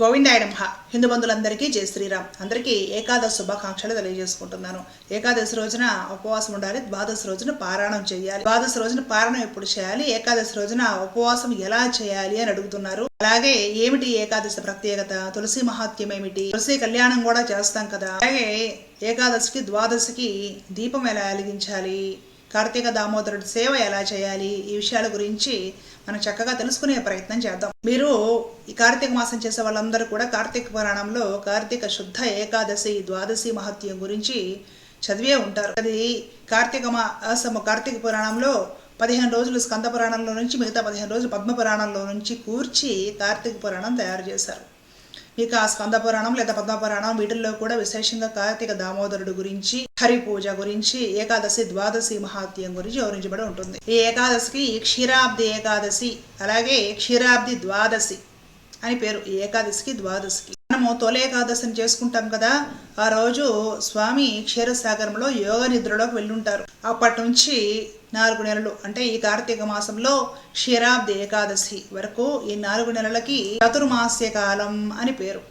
గోవిందాయనమహ హిందూ బంధువులందరికీ జై శ్రీరామ్. అందరికీ ఏకాదశి శుభాకాంక్షలు తెలియజేసుకుంటున్నాను. ఏకాదశి రోజున ఉపవాసం ఉండాలి. ద్వాదశి రోజున పారాయణం చేయాలి. ద్వాదశి రోజున పారాయణం ఎప్పుడు చేయాలి? ఏకాదశి రోజున ఉపవాసం ఎలా చేయాలి అని అడుగుతున్నారు. అలాగే ఏమిటి ఏకాదశి ప్రత్యేకత? తులసి మహాత్యం ఏమిటి? తులసి కళ్యాణం కూడా చేస్తాం కదా. అలాగే ఏకాదశికి ద్వాదశికి దీపం ఎలా వెలిగించాలి? కార్తీక దామోదరుడి సేవ ఎలా చేయాలి? ఈ విషయాల గురించి మనం చక్కగా తెలుసుకునే ప్రయత్నం చేద్దాం. మీరు ఈ కార్తీక మాసం చేసే వాళ్ళందరూ కూడా కార్తీక పురాణంలో కార్తీక శుద్ధ ఏకాదశి ద్వాదశి మహత్యం గురించి చదివే ఉంటారు. అది కార్తీక మాసము కార్తీక పురాణంలో పదిహేను రోజులు స్కంద పురాణంలో నుంచి మిగతా పదిహేను రోజులు పద్మ పురాణంలో నుంచి కూర్చి కార్తీక పురాణం తయారు చేశారు. ఇక స్కందపురాణం లేదా పద్మపురాణం వీటిల్లో కూడా విశేషంగా కార్తీక దామోదరుడు గురించి హరి పూజ గురించి ఏకాదశి ద్వాదశి మహాత్యం గురించి వివరించబడి ఉంటుంది. ఈ ఏకాదశికి క్షీరాబ్ది ఏకాదశి అలాగే క్షీరాబ్ది ద్వాదశి అని పేరు. ఈ ఏకాదశికి ద్వాదశికి. మనము తొలి ఏకాదశిని చేసుకుంటాం కదా ఆ రోజు స్వామి క్షీరసాగరంలో యోగ నిద్రలోకి వెళ్ళుంటారు. అప్పటి నుంచి నాలుగు నెలలు. అంటే ఈ కార్తీక మాసంలో క్షీరాబ్ది ఏకాదశి వరకు ఈ నాలుగు నెలలకి చతుర్మాస్య కాలం అని పేరు.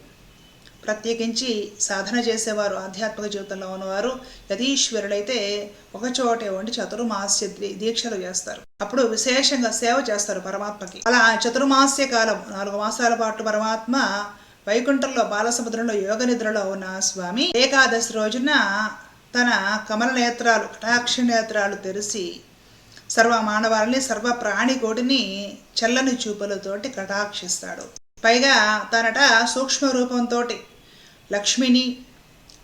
ప్రత్యేకించి సాధన చేసేవారు ఆధ్యాత్మిక జీవితంలో ఉన్నవారు యతీశ్వరులైతే ఒకచోటే ఉండి చతుర్మాస్య దీక్షలు చేస్తారు. అప్పుడు విశేషంగా సేవ చేస్తారు పరమాత్మకి. అలా చతుర్మాస్య కాలం నాలుగు మాసాల పాటు పరమాత్మ వైకుంఠంలో బాలసముద్రంలో యోగ నిద్రలో ఉన్న స్వామి ఏకాదశి రోజున తన కమల నేత్రాలు కటాక్ష నేత్రాలు తెరిచి సర్వ మానవాలని సర్వ ప్రాణికోటిని చల్లని చూపులతోటి కటాక్షిస్తాడు. పైగా తనట సూక్ష్మ రూపంతో లక్ష్మిని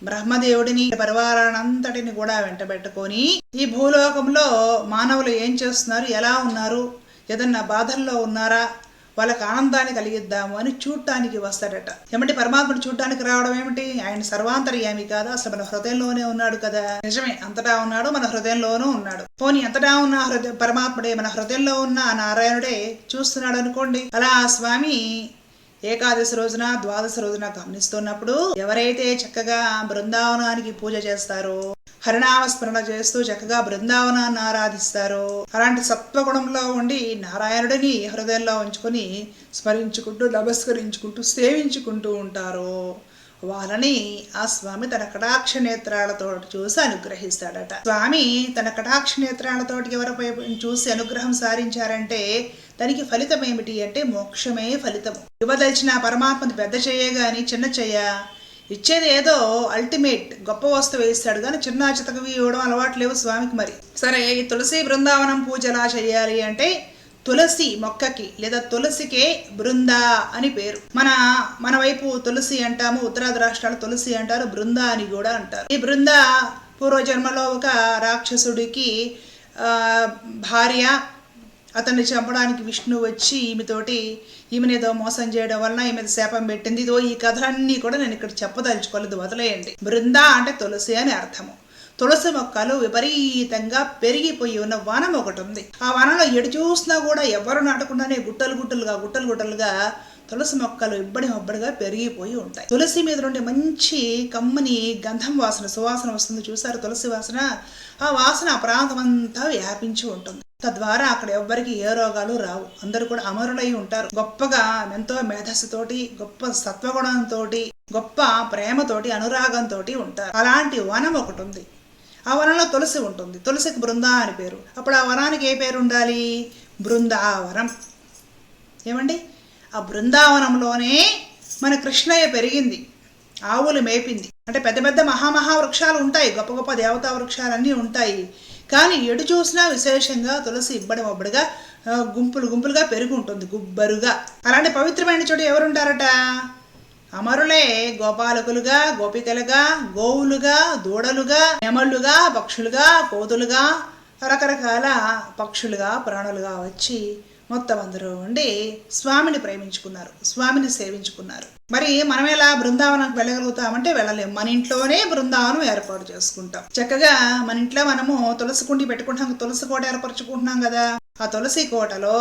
బ్రహ్మదేవుడిని పరివారానంతటిని కూడా వెంటబెట్టుకొని ఈ భూలోకంలో మానవులు ఏం చేస్తున్నారు ఎలా ఉన్నారు ఏదన్నా బాధల్లో ఉన్నారా వాళ్ళకి ఆనందాన్ని కలిగిద్దాము అని చూడటానికి వస్తాడట. ఏమంటే పరమాత్ముడు చూడటానికి రావడం ఏమిటి? ఆయన సర్వాంతర్యామి కాదా అసలు మన హృదయంలోనే ఉన్నాడు కదా. నిజమే అంతటా ఉన్నాడు మన హృదయంలోనూ ఉన్నాడు. పోనీ అంతటా ఉన్న హృదయ పరమాత్ముడే మన హృదయంలో ఉన్న నారాయణుడే చూస్తున్నాడు అనుకోండి. అలా ఆ స్వామి ఏకాదశి రోజున ద్వాదశి రోజున గమనిస్తున్నప్పుడు ఎవరైతే చక్కగా బృందావనానికి పూజ చేస్తారో హరినామస్మరణ చేస్తూ చక్కగా బృందావనాన్ని ఆరాధిస్తారో. అలాంటి సత్వగుణంలో ఉండి నారాయణుడిని హృదయంలో ఉంచుకొని స్మరించుకుంటూ నమస్కరించుకుంటూ సేవించుకుంటూ ఉంటారో. వాళ్ళని ఆ స్వామి తన కటాక్ష నేత్రాలతో చూసి అనుగ్రహిస్తాడట. స్వామి తన కటాక్ష నేత్రాలతోటి ఎవరిపై చూసి అనుగ్రహం సారించారంటే దానికి ఫలితం ఏమిటి అంటే మోక్షమే ఫలితము. ఇవ్వదలిచిన పరమాత్మని పెద్ద చేయగాని చిన్న చెయ్య. ఇచ్చేది ఏదో అల్టిమేట్ గొప్ప వస్తువు వేస్తాడు కానీ చిన్న చితకవి ఇవ్వడం అలవాటు లేవు స్వామికి మరి. సరే ఈ తులసి బృందావనం పూజ ఎలా చేయాలి అంటే తులసి మొక్కకి లేదా తులసికే బృంద అని పేరు. మన మన వైపు తులసి అంటాము ఉత్తరాది రాష్ట్రాలు తులసి అంటారు బృంద అని కూడా అంటారు. ఈ బృంద పూర్వజన్మలో ఒక రాక్షసుడికి భార్య అతన్ని చంపడానికి విష్ణు వచ్చి ఈమెతోటి ఈమెను ఏదో మోసం చేయడం వలన ఈమె శాపం పెట్టింది. ఇదో ఈ కథలన్నీ కూడా నేను ఇక్కడ చెప్పదలుచుకోలేదు. వదిలేయండి. బృంద అంటే తులసి అని అర్థము. తులసి మొక్కలు విపరీతంగా పెరిగిపోయి ఉన్న వనం ఒకటి ఉంది. ఆ వనంలో ఎడు చూసినా కూడా ఎవరు నాటకుండానే గుట్టలు గుట్టలుగా గుట్టలు గుట్టలుగా తులసి మొక్కలు ఇబ్బడి ఒబ్బడిగా పెరిగిపోయి ఉంటాయి. తులసి మీద నుండి మంచి కమ్మని గంధం వాసన సువాసన వస్తుంది. చూసారు తులసి వాసన? ఆ వాసన ఆ ప్రాంతం అంతా వ్యాపించి ఉంటుంది. తద్వారా అక్కడ ఎవ్వరికి ఏ రోగాలు రావు. అందరూ కూడా అమరులై ఉంటారు. గొప్పగా ఎంతో మేధస్సుతోటి గొప్ప సత్వగుణంతో గొప్ప ప్రేమతోటి అనురాగంతో ఉంటారు. అలాంటి వనం ఒకటి ఉంది. ఆ వనంలో తులసి ఉంటుంది. తులసికి బృందా అని పేరు. అప్పుడు ఆ వనానికి ఏ పేరు ఉండాలి? బృందావనం. ఏమండి? ఆ బృందావనంలోనే మన కృష్ణయ్య పెరిగింది. ఆవులు మేపింది. అంటే పెద్ద పెద్ద మహామహా వృక్షాలు ఉంటాయి. గొప్ప గొప్ప దేవతా వృక్షాలన్నీ ఉంటాయి. కానీ ఎటు చూసినా విశేషంగా తులసి ఇబ్బడి ఒబ్బడిగా గుంపులు గుంపులుగా పెరుగుంటుంది ఉంటుంది గుబ్బరుగా. అలాంటి పవిత్రమైన చోటు ఎవరుంటారట? అమరులే గోపాలకులుగా గోపికలుగా గోవులుగా దూడలుగా నెమళ్ళుగా పక్షులుగా కోతులుగా రకరకాల పక్షులుగా ప్రాణులుగా వచ్చి మొత్తం అందరూ ఉండి స్వామిని ప్రేమించుకున్నారు స్వామిని సేవించుకున్నారు. మరి మనం ఎలా బృందావనానికి వెళ్ళగలుగుతామంటే వెళ్ళలేము మన ఇంట్లోనే బృందావనం ఏర్పాటు చేసుకుంటాం. చక్కగా మన ఇంట్లో మనము తులసి కుండి పెట్టుకుంటాం తులసి కోట ఏర్పరచుకుంటున్నాం కదా. ఆ తులసి కోటలో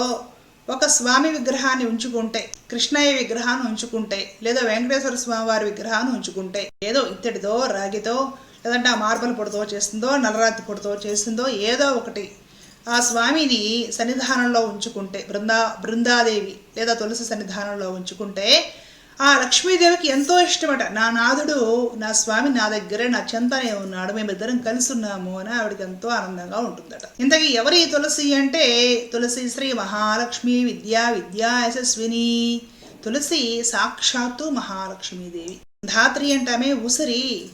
ఒక స్వామి విగ్రహాన్ని ఉంచుకుంటే కృష్ణయ్య విగ్రహాన్ని ఉంచుకుంటే లేదా వెంకటేశ్వర స్వామి వారి విగ్రహాన్ని ఉంచుకుంటే ఏదో ఇత్తడితో రాగితో లేదంటే ఆ మార్బల్ పొడితో చేస్తుందో నల్లరాతి పొడితో చేస్తుందో ఏదో ఒకటి ఆ స్వామిని సన్నిధానంలో ఉంచుకుంటే బృందా బృందాదేవి లేదా తులసి సన్నిధానంలో ఉంచుకుంటే ఆ లక్ష్మీదేవికి ఎంతో ఇష్టమట. నా నాథుడు నా స్వామి నా దగ్గరే నా చెంతనే ఉన్నాడు మేమిద్దరం కలిసి ఉన్నాము అని ఆవిడకి ఎంతో ఆనందంగా ఉంటుందట. ఇంతకీ ఎవరి తులసి అంటే తులసి శ్రీ మహాలక్ష్మి విద్యా విద్యా యశస్విని. తులసి సాక్షాత్తు మహాలక్ష్మీదేవి. ధాత్రి అంటామే ఉసిరి.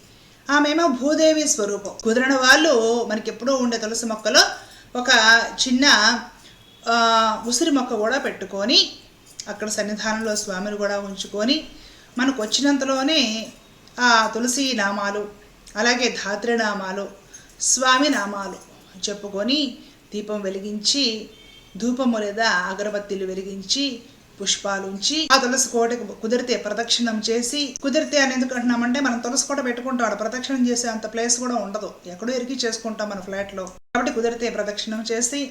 ఆమెమో భూదేవి స్వరూపం. కుదిరిన వాళ్ళు మనకి ఎప్పుడూ ఉండే తులసి మొక్కలో ఒక చిన్న ఉసిరి మొక్క కూడా పెట్టుకొని అక్కడ సన్నిధానంలో స్వామిని కూడా ఉంచుకొని మనకు వచ్చినంతలోనే ఆ తులసి నామాలు అలాగే ధాత్రి నామాలు స్వామి నామాలు చెప్పుకొని దీపం వెలిగించి ధూపము లేదా అగరబత్తీలు వెలిగించి పుష్పాలు ఉంచి ఆ తులసి కోటకు కుదిరితే ప్రదక్షిణం చేసి కుదిరితే అని ఎందుకు అంటున్నామంటే మనం తులసి కోట పెట్టుకుంటాడు ప్రదక్షిణం చేసే అంత ప్లేస్ కూడా ఉండదు. ఎక్కడో ఎరిగి చేసుకుంటాం మన ఫ్లాట్లో. కాబట్టి కుదిరితే ప్రదక్షిణం చేసి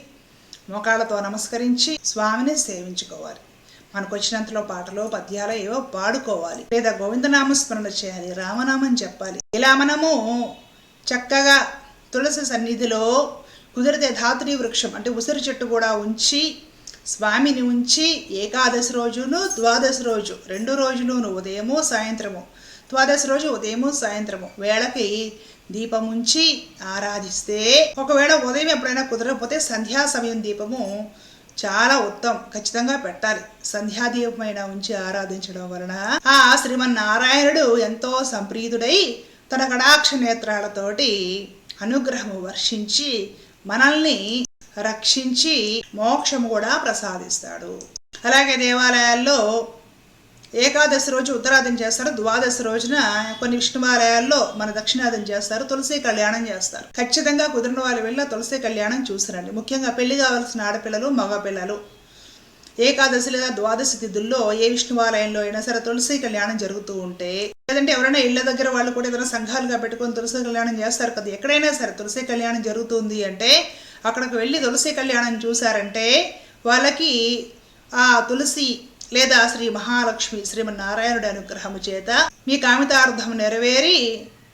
మోకాళ్ళతో నమస్కరించి స్వామిని సేవించుకోవాలి. మనకు వచ్చినంతలో పాటలో పద్యాలు ఏవో పాడుకోవాలి. లేదా గోవిందనామస్మరణ చేయాలి రామనామం చెప్పాలి. ఇలా మనము చక్కగా తులసి సన్నిధిలో కుదిరితే ధాత్రి వృక్షం అంటే ఉసిరి చెట్టు కూడా ఉంచి స్వామిని ఉంచి ఏకాదశి రోజును ద్వాదశి రోజు రెండు రోజులును ఉదయము సాయంత్రము. ద్వాదశి రోజు ఉదయము సాయంత్రము. వేళకి దీపం ఉంచి ఆరాధిస్తే ఒకవేళ ఉదయం ఎప్పుడైనా కుదరకపోతే సంధ్యా సమయం దీపము చాలా ఉత్తమం. ఖచ్చితంగా పెట్టాలి. సంధ్యాదీపమైన ఉంచి ఆరాధించడం వలన ఆ శ్రీమన్నారాయణుడు ఎంతో సంప్రీతుడై తన కడాక్ష నేత్రాలతోటి అనుగ్రహము వర్షించి మనల్ని రక్షించి మోక్షము కూడా ప్రసాదిస్తాడు. అలాగే దేవాలయాల్లో ఏకాదశి రోజు ఉత్తరాదం చేస్తారు. ద్వాదశి రోజున కొన్ని విష్ణువాలయాల్లో మన దక్షిణాదం చేస్తారు. తులసి కళ్యాణం చేస్తారు. ఖచ్చితంగా కుదిరిన వాళ్ళు వెళ్ళి తులసి కళ్యాణం చూసిరండి. ముఖ్యంగా పెళ్ళి కావాల్సిన ఆడపిల్లలు మగపిల్లలు. ఏకాదశి లేదా ద్వాదశి తిథుల్లో ఏ విష్ణువాలయంలో అయినా సరే తులసి కళ్యాణం జరుగుతూ ఉంటే లేదంటే ఎవరైనా ఇళ్ళ దగ్గర వాళ్ళు కూడా ఏదైనా సంఘాలుగా పెట్టుకొని తులసి కళ్యాణం చేస్తారు కదా ఎక్కడైనా సరే తులసి కళ్యాణం జరుగుతుంది అంటే అక్కడికి వెళ్ళి తులసి కళ్యాణం చూశారంటే వాళ్ళకి ఆ తులసి లేదా శ్రీ మహాలక్ష్మి శ్రీమన్నారాయణుడి అనుగ్రహము చేత మీ కామితార్థం నెరవేరి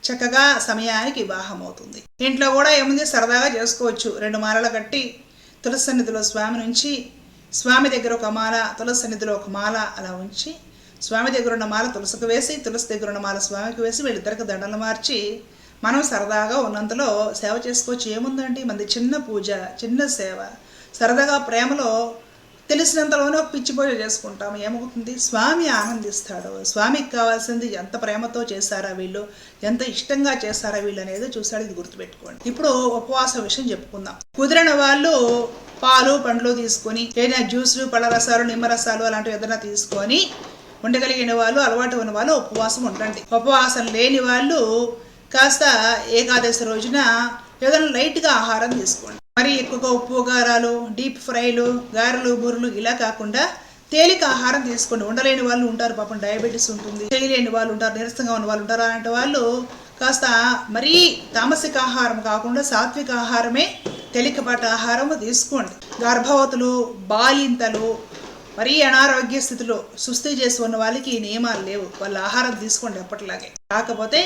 చక్కగా సమయానికి వివాహం అవుతుంది ఇంట్లో కూడా ఏముంది? సరదాగా చేసుకోవచ్చు. రెండు మాలలు కట్టి తులసి సన్నిధిలో స్వామి నుంచి స్వామి దగ్గర ఒక మాల తులసి సన్నిధిలో ఒక మాల అలా ఉంచి స్వామి దగ్గర ఉన్న మాల తులసికి వేసి తులసి దగ్గర ఉన్న మాల స్వామికి వేసి వీళ్ళిద్దరికి దండలు మార్చి మనం సరదాగా ఉన్నంతలో సేవ చేసుకోవచ్చు. ఏముందండి? మనది చిన్న పూజ చిన్న సేవ. సరదాగా ప్రేమలో తెలిసినంతలోనే ఒక పిచ్చి పూజ చేసుకుంటాం. ఏమవుతుంది? స్వామి ఆనందిస్తాడు. స్వామికి కావాల్సింది ఎంత ప్రేమతో చేశారా వీళ్ళు? ఎంత ఇష్టంగా చేశారా వీళ్ళు అనేది చూసాడు ఇది గుర్తుపెట్టుకోండి. ఇప్పుడు ఉపవాస విషయం చెప్పుకుందాం. కుదిరిన వాళ్ళు పాలు పండ్లు తీసుకొని ఏదైనా జ్యూసులు పళ్ళ రసాలు నిమ్మరసాలు అలాంటివి ఏదైనా తీసుకొని ఉండగలిగిన వాళ్ళు అలవాటు ఉన్న వాళ్ళు ఉపవాసం ఉండండి. ఉపవాసం లేని వాళ్ళు కాస్త ఏకాదశి రోజున ఏదైనా లైట్గా ఆహారం తీసుకోండి. మరి ఎక్కువగా ఉప్పు గారాలు డీప్ ఫ్రైలు గారెలు బూరెలు ఇలా కాకుండా తేలిక ఆహారం తీసుకోండి. ఉండలేని వాళ్ళు ఉంటారు పాపం డయాబెటీస్ ఉంటుంది చేయలేని వాళ్ళు ఉంటారు నీరసంగా ఉన్న వాళ్ళు ఉంటారు అలాంటి వాళ్ళు కాస్త మరీ తామసిక ఆహారం కాకుండా సాత్విక ఆహారమే తేలికపాటి ఆహారం తీసుకోండి. గర్భవతులు బాలింతలు మరీ అనారోగ్య స్థితిలో సుస్థి చేసి ఉన్న వాళ్ళకి ఈ నియమాలు లేవు. వాళ్ళ ఆహారం తీసుకోండి ఎప్పటిలాగే కాకపోతే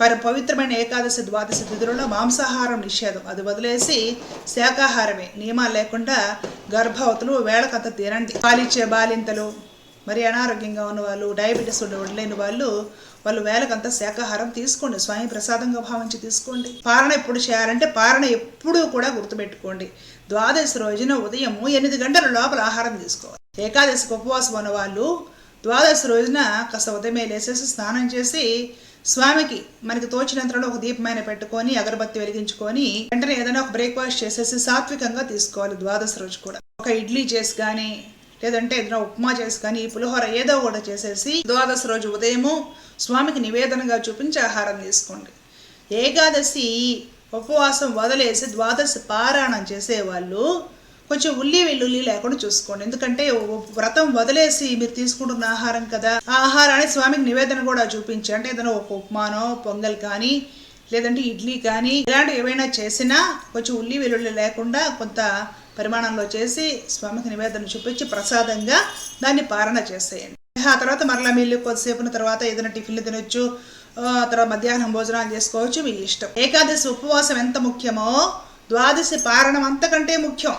పరి పవిత్రమైన ఏకాదశి ద్వాదశి తిథులలో మాంసాహారం నిషేధం. అది వదిలేసి శాకాహారమే నియమాలు లేకుండా గర్భవతులు వేళకంత తినండి. పాలిచ్చే బాలింతలు మరి అనారోగ్యంగా ఉన్న వాళ్ళు డయాబెటీస్ ఉండలేని వాళ్ళు వాళ్ళు వేలకంతా శాకాహారం తీసుకోండి. స్వయం ప్రసాదంగా భావించి తీసుకోండి. పారణ ఎప్పుడు చేయాలంటే పారణ ఎప్పుడూ కూడా గుర్తుపెట్టుకోండి. ద్వాదశి రోజున ఉదయం ఎనిమిది గంటల లోపల ఆహారం తీసుకోవాలి. ఏకాదశికి ఉపవాసం ఉన్న వాళ్ళు ద్వాదశి రోజున కాస్త ఉదయమే లేసేసి స్నానం చేసి స్వామికి మనకి తోచినంతలో ఒక దీపమైన పెట్టుకొని అగరబత్తి వెలిగించుకొని వెంటనే ఏదైనా ఒక బ్రేక్ఫాస్ట్ చేసేసి సాత్వికంగా తీసుకోవాలి ద్వాదశి రోజు కూడా. ఒక ఇడ్లీ చేసి కానీ లేదంటే ఏదైనా ఉప్మా చేసి కానీ పులిహోర ఏదో కూడా చేసేసి ద్వాదశి రోజు ఉదయము స్వామికి నివేదనగా చూపించి ఆహారం తీసుకోండి. ఏకాదశి ఉపవాసం వదిలేసి ద్వాదశి పారాయణం చేసేవాళ్ళు కొంచెం ఉల్లి వెల్లుల్లి లేకుండా చూసుకోండి. ఎందుకంటే వ్రతం వదిలేసి మీరు తీసుకుంటున్న ఆహారం కదా ఆ ఆహారాన్ని స్వామికి నివేదన కూడా చూపించి అంటే ఏదైనా ఒక ఉప్మానో పొంగల్ కానీ లేదంటే ఇడ్లీ కానీ ఇలాంటివి ఏవైనా చేసినా కొంచెం ఉల్లి వెల్లుల్లి లేకుండా కొంత పరిమాణంలో చేసి స్వామికి నివేదన చూపించి ప్రసాదంగా దాన్ని పారణ చేసేయండి. ఆ తర్వాత మరలా మీరు కొద్దిసేపున తర్వాత ఏదైనా టిఫిన్లు తినొచ్చు తర్వాత మధ్యాహ్నం భోజనాలు చేసుకోవచ్చు మీ ఇష్టం. ఏకాదశి ఉపవాసం ఎంత ముఖ్యమో ద్వాదశి పారణం అంతకంటే ముఖ్యం.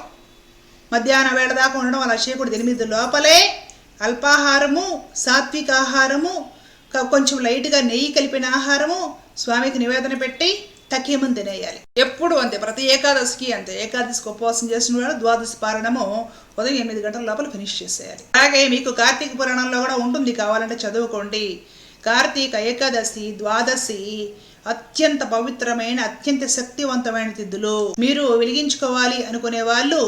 మధ్యాహ్నం వేళ దాకా ఉండడం అలా చేయకూడదు ఎనిమిది లోపలే అల్పాహారము సాత్విక ఆహారము కొంచెం లైట్గా నెయ్యి కలిపిన ఆహారము స్వామికి నివేదన పెట్టి తక్కియమని తినేయాలి. ఎప్పుడు అంతే ప్రతి ఏకాదశికి అంతే. ఏకాదశికి ఉపవాసం చేసిన వాడు ద్వాదశి పారణము ఉదయం ఎనిమిది గంటల లోపల ఫినిష్ చేసేయాలి. అలాగే మీకు కార్తీక పురాణంలో కూడా ఉంటుంది కావాలంటే చదువుకోండి. కార్తీక ఏకాదశి ద్వాదశి అత్యంత పవిత్రమైన అత్యంత శక్తివంతమైన తిథులు మీరు వెలిగించుకోవాలి అనుకునే వాళ్ళు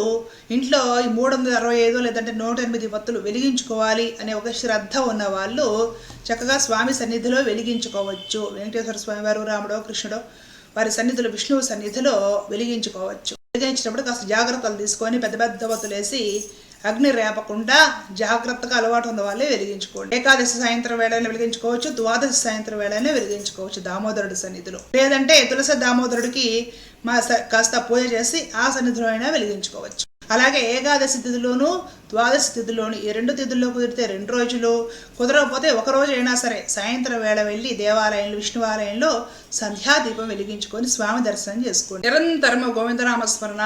ఇంట్లో ఈ మూడు వందల అరవై ఐదు లేదంటే నూట ఎనిమిది వత్తులు వెలిగించుకోవాలి అనే ఒక శ్రద్ధ ఉన్న వాళ్ళు చక్కగా స్వామి సన్నిధిలో వెలిగించుకోవచ్చు. వెంకటేశ్వర స్వామి వారు రాముడో కృష్ణుడో వారి సన్నిధులు విష్ణువు సన్నిధిలో వెలిగించుకోవచ్చు. వెలిగించినప్పుడు కాస్త జాగ్రత్తలు తీసుకొని పెద్ద పెద్ద వత్తులేసి అగ్ని రేపకుండా జాగ్రత్తగా అలవాటు ఉన్న వాళ్ళే వెలిగించుకోండి. ఏకాదశి సాయంత్రం వేళనే వెలిగించుకోవచ్చు ద్వాదశి సాయంత్రం వేళనే వెలిగించుకోవచ్చు దామోదరుడు సన్నిధిలో. లేదంటే తులసి దామోదరుడికి మా కాస్త పూజ చేసి ఆ సన్నిధిలో అయినా వెలిగించుకోవచ్చు. అలాగే ఏకాదశి తిథిలోను ద్వాదశి తిథిలోను ఈ రెండు తిథుల్లో కుదిరితే రెండు రోజులు కుదరకపోతే ఒక రోజు అయినా సరే సాయంత్రం వేళ వెళ్ళి దేవాలయంలో విష్ణువాలయంలో సంధ్యాదీపం వెలిగించుకొని స్వామి దర్శనం చేసుకోండి. నిరంతరము గోవిందనామస్మరణ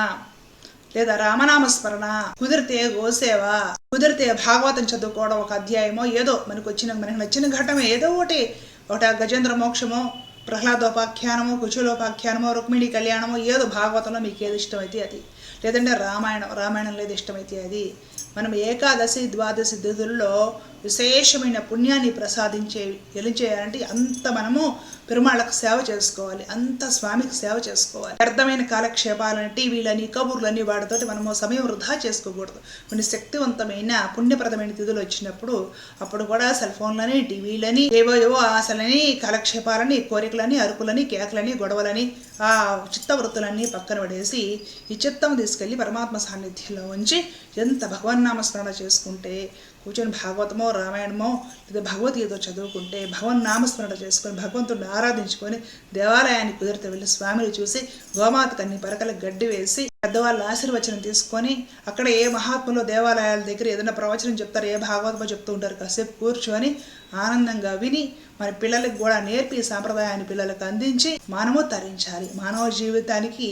లేదా రామనామస్మరణ కుదిరితే గోసేవ కుదిరితే భాగవతం చదువుకోవడం ఒక అధ్యాయమో ఏదో మనకు వచ్చిన మనకు నచ్చిన ఘటమే ఏదో ఒకటి. ఒకటి గజేంద్ర మోక్షమో ప్రహ్లాదోపాఖ్యానమో కుచులోపాఖ్యానమో రుక్మిణి కళ్యాణమో ఏదో భాగవతంలో మీకు ఏది ఇష్టమైతే అది. లేదంటే రామాయణం రామాయణం లేదు ఇష్టమైతే అది. మనం ఏకాదశి ద్వాదశి తిథుల్లో విశేషమైన పుణ్యాన్ని ప్రసాదించే ఎలిచేయాలంటే అంత మనము పెరుమాళ్ళకు సేవ చేసుకోవాలి. అంత స్వామికి సేవ చేసుకోవాలి. వ్యర్థమైన కాలక్షేపాలని టీవీలని కబుర్లని వాటితోటి మనము సమయం వృధా చేసుకోకూడదు. కొన్ని శక్తివంతమైన పుణ్యప్రదమైన తిథులు వచ్చినప్పుడు అప్పుడు కూడా సెల్ ఫోన్లని టీవీలని ఏవో ఏవో ఆశలని కాలక్షేపాలని కోరికలని అరుకులని కేకలని గొడవలని ఆ చిత్తవృత్తులన్నీ పక్కన పడేసి ఈ చిత్తం తీసుకెళ్ళి పరమాత్మ సాన్నిధ్యంలో ఉంచి ఎంత భగవన్నామస్మరణ చేసుకుంటే కూర్చొని భాగవతమో రామాయణమో లేదా భగవద్గీత చదువుకుంటే భగవన్ నామస్మరణ చేసుకొని భగవంతుడిని ఆరాధించుకొని దేవాలయానికి కుదిరితే వెళ్ళి స్వామిని చూసి గోమాతకు అన్ని పరకలకు గడ్డి వేసి పెద్దవాళ్ళ ఆశీర్వచనం తీసుకొని అక్కడ ఏ మహాత్ములో దేవాలయాల దగ్గర ఏదైనా ప్రవచనం చెప్తారు ఏ భాగవతమో చెప్తూ ఉంటారు. కాసేపు కూర్చొని ఆనందంగా విని మన పిల్లలకు కూడా నేర్పి సాంప్రదాయాన్ని పిల్లలకు అందించి మనము తరించాలి. మానవ జీవితానికి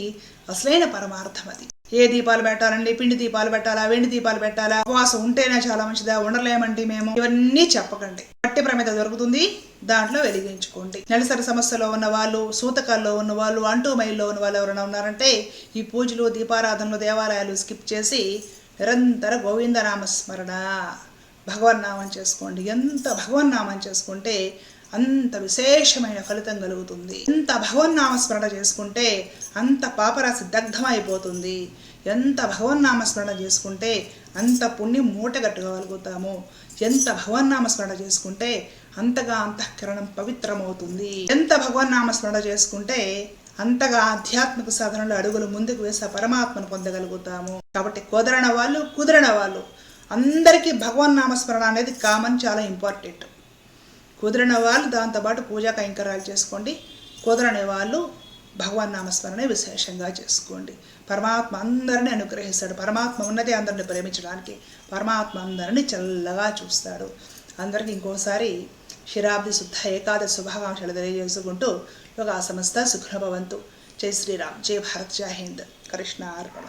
అసలైన పరమార్థం అది. ఏ దీపాలు పెట్టాలండి? పిండి దీపాలు పెట్టాలా? వెండి దీపాలు పెట్టాలా? ఉపవాసం ఉంటేనే చాలా మంచిదా. ఉండలేమండి మేము. ఇవన్నీ చెప్పకండి. పట్టి ప్రమేత దొరుకుతుంది. దాంట్లో వెలిగించుకోండి. నెలసరి సమస్యలో ఉన్న వాళ్ళు సూతకాల్లో ఉన్న వాళ్ళు అంటూ మైల్లో ఉన్న వాళ్ళు ఎవరైనా ఉన్నారంటే ఈ పూజలు దీపారాధనలు దేవాలయాలు స్కిప్ చేసి నిరంతర గోవిందనామస్మరణ. భగవన్నామం చేసుకోండి. ఎంత భగవన్నామం చేసుకుంటే అంత విశేషమైన ఫలితం కలుగుతుంది. ఎంత భగవన్నామస్మరణ చేసుకుంటే అంత పాపరాశి దగ్ధమైపోతుంది. ఎంత భగవన్నామస్మరణ చేసుకుంటే అంత పుణ్యం మూటగట్టుకోగలుగుతాము. ఎంత భగవన్నామస్మరణ చేసుకుంటే అంతగా అంతఃకరణం పవిత్రమవుతుంది. ఎంత భగవన్నామస్మరణ చేసుకుంటే అంతగా ఆధ్యాత్మిక సాధనలో అడుగులు ముందుకు వేసే పరమాత్మను పొందగలుగుతాము. కాబట్టి కుదరని వాళ్ళు కుదరని వాళ్ళు అందరికీ భగవన్నామస్మరణ అనేది కామన్ చాలా ఇంపార్టెంట్. కుదిరిన వాళ్ళు దాంతోపాటు పూజా కైంకర్యాలు చేసుకోండి. కుదరని వాళ్ళు భగవాన్ నామస్మరణ విశేషంగా చేసుకోండి. పరమాత్మ అందరిని అనుగ్రహిస్తాడు. పరమాత్మ ఉన్నది అందరిని ప్రేమించడానికి పరమాత్మ అందరిని చల్లగా చూస్తాడు. అందరికీ ఇంకోసారి శిరాబ్ది శుద్ధ ఏకాదశి శుభాకాంక్షలు తెలియజేసుకుంటూ యోగా సంస్థ సుఖభవంతు జై శ్రీరామ్. జై భారత్. జై హింద్. కృష్ణ అర్పణ.